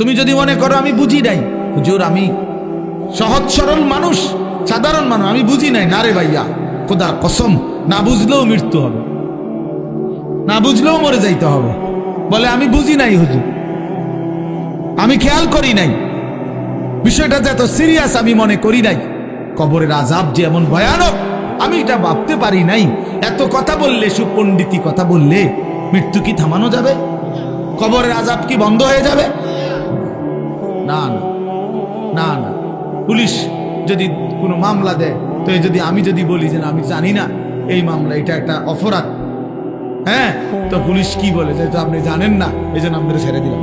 তুমি যদি মনে করো আমি বুঝি নাই, হুজুর, আমি সহজ সরল মানুষ, সাধারণ মানুষ, আমি বুঝি নাই। না রে ভাইয়া, খোদার কসম, না বুঝলেও মৃত্যু হবে। না বুঝলেও মরে যাইতে হবে। বলে, আমি বুঝি নাই, হুজুর। আমি খেয়াল করি নাই। বিষয়টা যে এত সিরিয়াস আমি মনে করি নাই। কবরের আজাব যে এমন ভয়ানক, আমি এটা ভাবতে পারি নাই। এত কথা বললে সুপণ্ডিতি কথা বললে, মৃত্যু কি থামানো যাবে? কবরের আজাব কি বন্ধ হয়ে যাবে? না না না না পুলিশ যদি কোনো মামলা দেয়, তো যদি আমি যদি বলি যে আমি জানি না, এই মামলা, এটা একটা অপরাধ। হ্যাঁ? তো পুলিশ কি বলে? যে আপনি জানেন না, এই জন্য আমাদের ছেড়ে দিলাম।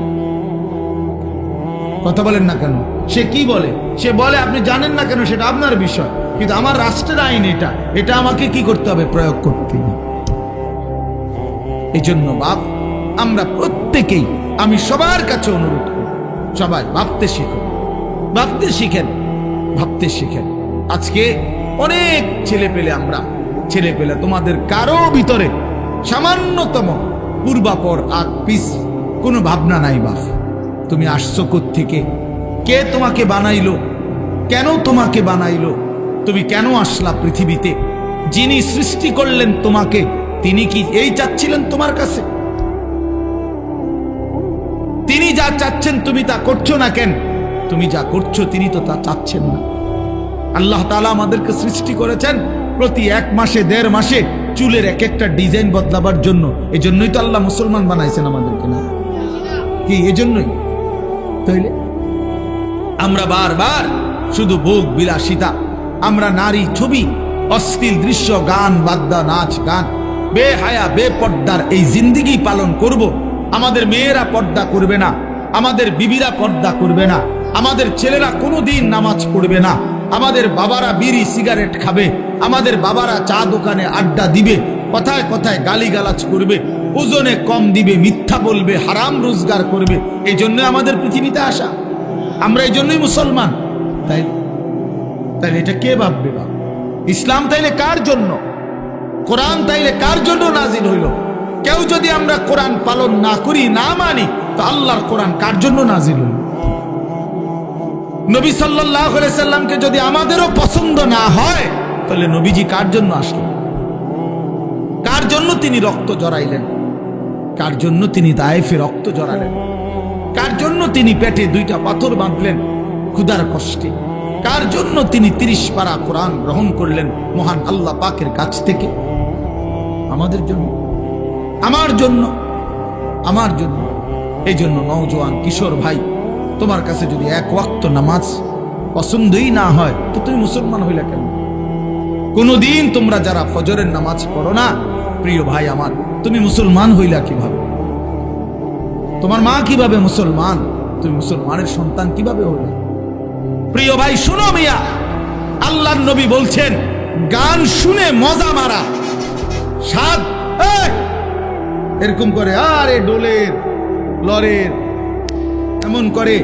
কথা বলেন না কেন? সে কি বলে? সে বলে, আপনি জানেন না কেন, সেটা আপনার বিষয়। কিন্তু আমার রাষ্ট্রের আইন এটা। এটা আমাকে কি করতে হবে? প্রয়োগ করতে হবে। এই জন্য বাপ, আমরা প্রত্যেকেই, আমি সবার কাছে অনুরোধ সবাই ভাবতে শিখুন। ভাবতে শিখেন ভাবতে শিখেন। আজকে অনেক ছেলে পেলে আমরা, ছেলে পেলে তোমাদের কারও ভিতরে সামান্যতম পূর্বাপর আগ পিস কোনো ভাবনা নাই বাপ। তুমি আসছো থেকে কে তোমাকে বানাইলো? কেন তোমাকে বানাইলো? তুমি কেন আসলা পৃথিবীতে? যিনি সৃষ্টি করলেন তোমাকে, তিনি কি এই চাচ্ছিলেন তোমার কাছে? যা চাচ্ছেন তুমি তা করছ না কেন? তুমি যা করছ তিনি তো তা চাচ্ছেন না। আল্লাহ তালা আমাদেরকে সৃষ্টি করেছেন প্রতি এক মাসে, দেড় মাসে চুলের এক একটা ডিজাইন বদলাবার জন্য। এই জন্যই তো আল্লাহ মুসলমান বানাইছেন আমাদেরকে না? কি, এজন্যই? তাইলে? আমরা বারবার শুধু ভোগ বিলাসিতা, আমরা নারী ছবি অশ্লীল দৃশ্য, গান, বাদ্যা, নাচ, গান, বেহায়া, বেপর্দার এই জিন্দিগি পালন করব। আমাদের মেয়েরা পর্দা করবে না। আমাদের বিবিরা পর্দা করবে না। আমাদের ছেলেরা কোনোদিন নামাজ পড়বে না। আমাদের বাবারা বিড়ি, সিগারেট খাবে। আমাদের বাবারা চা দোকানে আড্ডা দিবে। কথায় কথায় গালিগালাজ করবে। ওজনে কম দিবে, মিথ্যা বলবে, হারাম রোজগার করবে। এই জন্য আমাদের পৃথিবীতে আসা। আমরা এই জন্যই মুসলমান। তাই তাইলে এটা কে ভাববে বাপ? ইসলাম তাইলে কার জন্য? কোরআন তাইলে কার জন্য নাজিল হইল? কেউ যদি আমরা কোরআন পালন না করি, না মানি আল্লাহর কোরআন কার জন্য নাজিল হইল নবী সাল্লাহ সাল্লামকে যদি আমাদেরও পছন্দ না হয়, তাহলে নবীজি কার জন্য আসলেন কার জন্য তিনি রক্ত জড়াইলেন? কার জন্য তিনি দায়েফে রক্ত জড়ালেন? কার জন্য তিনি পেটে দুইটা পাথর বাঁধলেন? ক্ষুদার কষ্টে। কার জন্য তিনি তিরিশ পারা কোরআন গ্রহণ করলেন মহান আল্লাহ পাকের কাছ থেকে? আমাদের জন্য। আমার জন্য। আমার জন্য। এই জন্য নওজোয়ান কিশোর ভাই, তোমার কাছে যদি এক ওয়াক্ত নামাজ পছন্দই না হয়, তো তুমি মুসলমান হইলে কেন? কোনোদিন তোমরা যারা ফজরের নামাজ পড়ো না, প্রিয় ভাই আমার, তুমি মুসলমান হইলা কীভাবে? তোমার মা কীভাবে মুসলমান? তুমি মুসলমানের সন্তান কীভাবে হইলে? প্রিয় ভাই, শুনো মিয়া আল্লাহ নবী বলছেন, গান শুনে মজা মারা। এই! এরকম করে, আরে, ডোলের লরের এমন করে,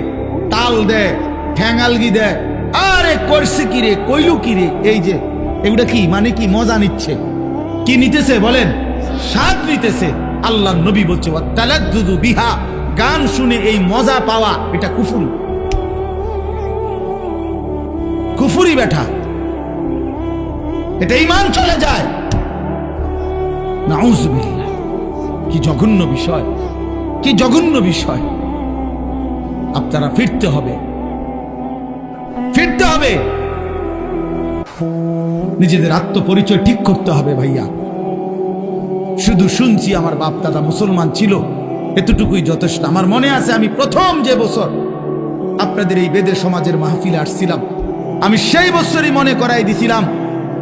তাল দেয় ঠ্যাঙ্গালগি দেয় আরে, করছে কি রে, কইলু কি রে? এই যে, এগুলা কি মানে কি, মজা নিচ্ছে? কি নিতেছে বলেন? স্বাদ নিতেছে। আল্লাহ নবী বলছে বিহা। গান শুনে এই মজা পাওয়া, এটা কুফুরি। কুফুরি বেঠা এটা ইমান চলে যায়। না কি জঘন্য বিষয়। কি জঘন্য বিষয়। আপনারা ফিরতে হবে। ফিরতে হবে। নিজেদের আত্মপরিচয় ঠিক করতে হবে ভাইয়া। শুধু শুনছি আমার বাপ দাদা মুসলমান ছিল। এতটুকুই যথেষ্ট। আমার মনে আছে আমি প্রথম যে বছর আপনাদের এই বেদের সমাজের মাহফিলে আসছিলাম। আমি সেই বছরই মনে করাই দিছিলাম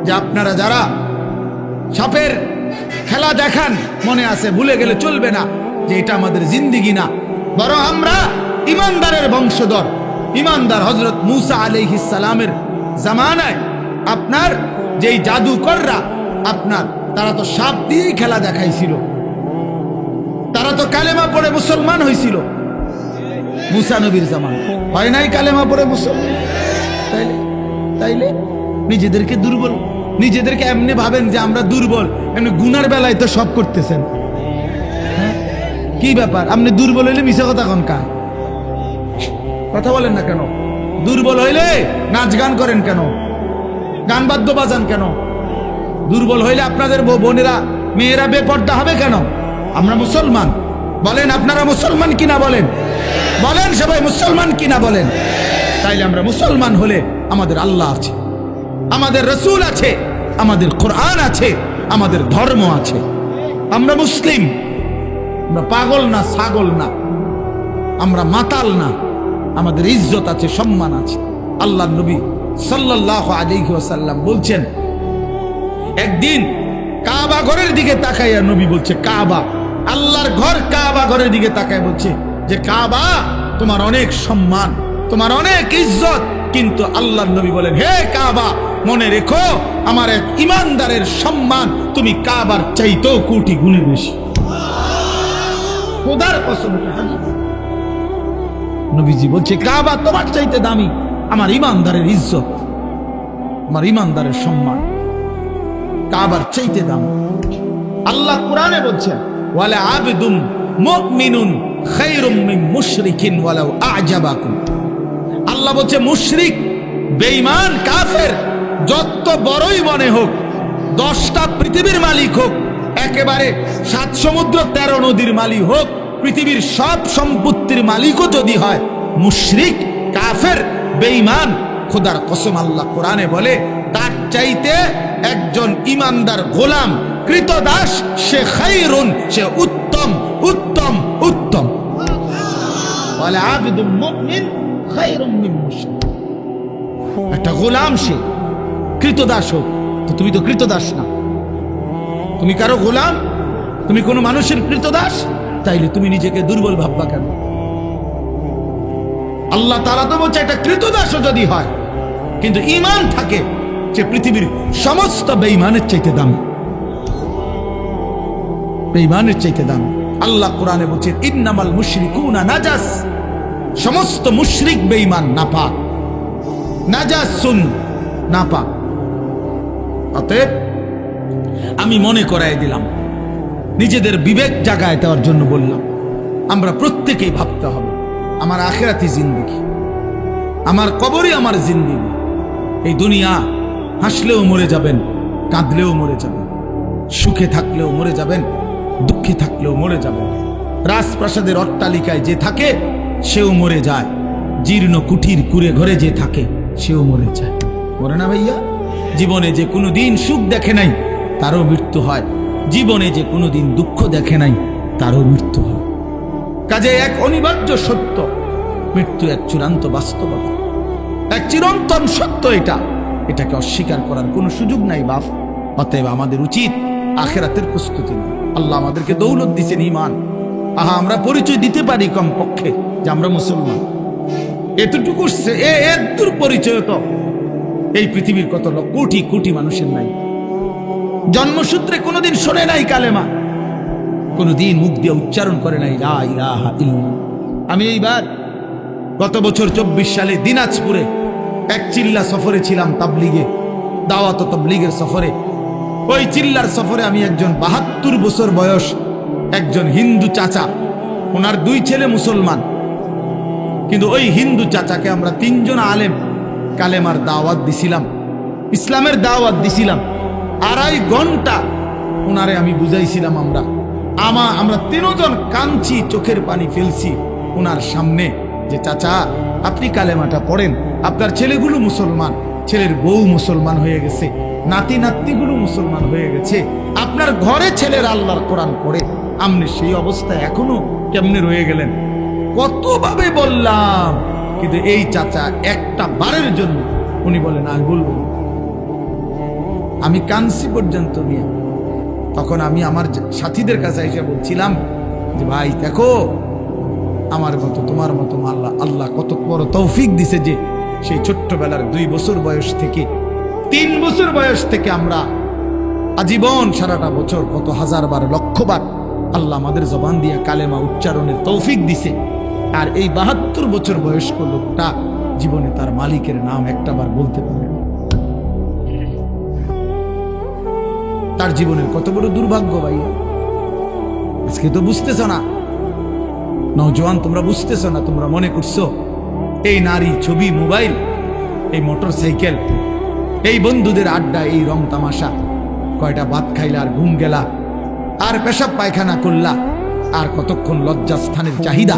যে আপনারা যারা সাপের খেলা দেখান, মনে আছে ভুলে গেলে চলবে না। যে এটা আমাদের জিন্দিগি না। বরং আমরা ইমানদারের বংশধর। ইমানদার হজরত মুসা আলাইহিসালামের জামানায় আপনার যেই জাদুকররা, আপনার তারা তো সাপ দিয়েই খেলা দেখাইছিল। তারা তো কালেমা পড়ে মুসলমান হয়েছিল মুসা নবীর জামান। হয় নাই কালেমা পড়ে মুসলমান? তাইলে তাইলে নিজেদেরকে দুর্বল, নিজেদেরকে এমনি ভাবেন যে আমরা দুর্বল, এমনি গুনার বেলায় তো সব করতেছেন? কি ব্যাপার? আপনি দুর্বল হইলে মিশা কথা কন কা? কথা বলেন না কেন? দুর্বল হইলে নাচ গান করেন কেন? গান বাদ্য বাজান কেন? দুর্বল হইলে আপনাদের বোনেরা, মেয়েরা বেপর্দা হবে কেন? আমরা মুসলমান। বলেন, আপনারা মুসলমান কিনা বলেন? বলেন, সবাই মুসলমান কিনা বলেন? তাইলে আমরা মুসলমান হলে আমাদের আল্লাহ আছে, আমাদের রসুল আছে, আমাদের কোরআন আছে, আমাদের ধর্ম আছে। আমরা মুসলিম। আমরা পাগল না ছাগল না। আমরা মাতাল না। আমাদের ইজ্জত আছে, সম্মান আছে। আল্লাহ নবী সাল্লাহ আলাইহি ওয়াসাল্লাম বলছেন, একদিন কাবা ঘরের দিকে তাকাইয়া নবী বলছে, কাবা, আল্লাহর ঘর কাবা ঘরের দিকে তাকায় বলছে যে, কাবা, তোমার অনেক সম্মান, তোমার অনেক ইজ্জত, কিন্তু আল্লাহর নবী বলেন, হে কাবা, মনে রেখো, আমার এক ইমানদারের সম্মান তুমি কাবার চাইতেও কোটি গুণে বেশি। খোদার কসম। নবীজি বলছে, কাবা তোমার চাইতে দামি, আমার ইমানদারের ইজ্জত, আমার ইমানদারের সম্মান। কাবার চাইতে আল্লাহ কোরআনে আবেদুম মুমিনুন মিন মুশরিকিন ওয়ালাউ আ'জাবাকুম। আল্লাহ বলছে, মুশরিক, বেঈমান, কাফের, যত বড়ই মনে হোক, দশটা পৃথিবীর মালিক হোক একেবারে সাত সমুদ্র, তেরো নদীর মালিক হোক, পৃথিবীর সব সম্পত্তির মালিকও যদি হয়, মুশরিক, কাফের, বেঈমান, খোদার কসম আল্লাহ কোরআনে বলে, তার চাইতে একজন ইমানদার গোলাম, কৃতদাস, সে খাইরুন, সে উত্তম উত্তম উত্তম। বলে, আবেদুল মুমিন খাইরুম মিন মুশরিক। একটা গোলাম সে, কৃতদাস হোক, তো তুমি তো কৃতদাস না। তুমি কারও গোলাম? তুমি কোনো মানুষের কৃতদাস? তাইলে তুমি নিজেকে দুর্বল ভাববা কেন? আল্লাহ তারা তো বলছে, একটা কৃতদাসও যদি হয়, কিন্তু ইমান থাকে সে পৃথিবীর সমস্ত বেঈমানের চাইতে দামি। বেঈমানের চাইতে দামি। আল্লাহ কোরআনে বলছেন ইন্নামাল মুশরিকুনা নাজাস। সমস্ত মুশরিক বেঈমান নাপাক। নাজাসুন, নাপাক। অতএব আমি মনে করাই দিলাম। নিজেদের বিবেক জাগায় দেওয়ার জন্য বললাম, আমরা প্রত্যেকেই ভাবতে হবে, আমার আখেরাতি জিন্দিগি। আমার কবরই আমার জিন্দিগি। এই দুনিয়া হাসলেও মরে যাবেন, কাঁদলেও মরে যাবেন, সুখে থাকলেও মরে যাবেন, দুঃখে থাকলেও মরে যাবেন। রাজপ্রাসাদের অট্টালিকায় যে থাকে, সেও মরে যায়। জীর্ণ কুঠির কুড়ে ঘরে যে থাকে, সেও মরে যায়। মরে না ভাইয়া? জীবনে যে কোনো দিন সুখ দেখে নাই তারও মৃত্যু হয়। জীবনে যে কোনো দিন দুঃখ দেখে নাই, তারও মৃত্যু হয়। কাজে এক অনিবার্য সত্য, মৃত্যু এক চূড়ান্ত বাস্তবতা। এক চিরন্তন সত্য এটা। এটাকে অস্বীকার করার কোনো সুযোগ নাই, বাপ। অতএব আমাদের উচিত আখেরাতের প্রস্তুতি আল্লাহ আমাদেরকে দৌলত দিছেন ইমান আহা, আমরা পরিচয় দিতে পারি কম পক্ষে যে আমরা মুসলমান। এতটুকু পরিচয় তো। এই পৃথিবীর কত কোটি কোটি মানুষের নাই। জন্মসূত্রে কোনোদিন শোনে নাই কালেমা। কোনোদিন মুখ দিয়ে উচ্চারণ করে নাই। আমি এইবার গত বছর চব্বিশ সালে দিনাজপুরে এক চিল্লা সফরে ছিলাম তাবলিগে, দাওয়াত তাবলিগের সফরে। ওই চিল্লার সফরে আমি একজন বাহাত্তর বছর বয়স, একজন হিন্দু চাচা, ওনার দুই ছেলে মুসলমান। কিন্তু ওই হিন্দু চাচাকে আমরা তিনজন আলেম কালেমার দাওয়াত দিছিলাম, ইসলামের দাওয়াত দিছিলাম। আড়াই ঘণ্টা। ওনারে আমি বুঝাইছিলাম আমরা। আমা, আমরা তিনজন কাঁদছি, চোখের পানি ফেলছি ওনার সামনে যে, চাচা, আপনি কালেমাটা পড়েন। আপনার ছেলেগুলো মুসলমান, ছেলের বউ মুসলমান হয়ে গেছে, নাতি নাতনিগুলো মুসলমান হয়ে গেছে। আপনার ঘরে ছেলের আল্লাহর কোরআন পড়ে। আপনি সেই অবস্থায় এখনও কেমনে রয়ে গেলেন? কতভাবে বললাম, কিন্তু এই চাচা একটা বারের জন্য উনি বলেন আমি বলব। আমি কানসি পর্যন্ত নিয়ে তখন আমি আমার সাথীদের কাছে এসে বলছিলাম যে, ভাই, দেখো, আমার মতো, তোমার মতো আল্লাহ আল্লাহ কত বড় তৌফিক দিছে যে, সেই ছোট্টবেলার দুই বছর বয়স থেকে, তিন বছর বয়স থেকে আমরা আজীবন সারাটা বছর কত হাজার বার লক্ষবার আল্লাহ আমাদের জবান দিয়ে কালেমা উচ্চারণের তৌফিক দিছে আর এই বাহাত্তর বছর বয়স্ক লোকটা জীবনে তার মালিকের নাম একটাবার বলতে পারে না। তার জীবনের কত বড় দুর্ভাগ্য ভাইয়া আজকে তো বুঝতেছ না। নজওয়ান তোমরা বুঝতেছ না, তোমরা মনে করছ, এই নারী ছবি, মোবাইল, এই মোটর সাইকেল এই বন্ধুদের আড্ডা, এই রং তামাশা, কয়টা ভাত খাইলা, আর ঘুম গেলা, আর পেশাব পায়খানা করলা, আর কতক্ষণ লজ্জাস্থানের চাহিদা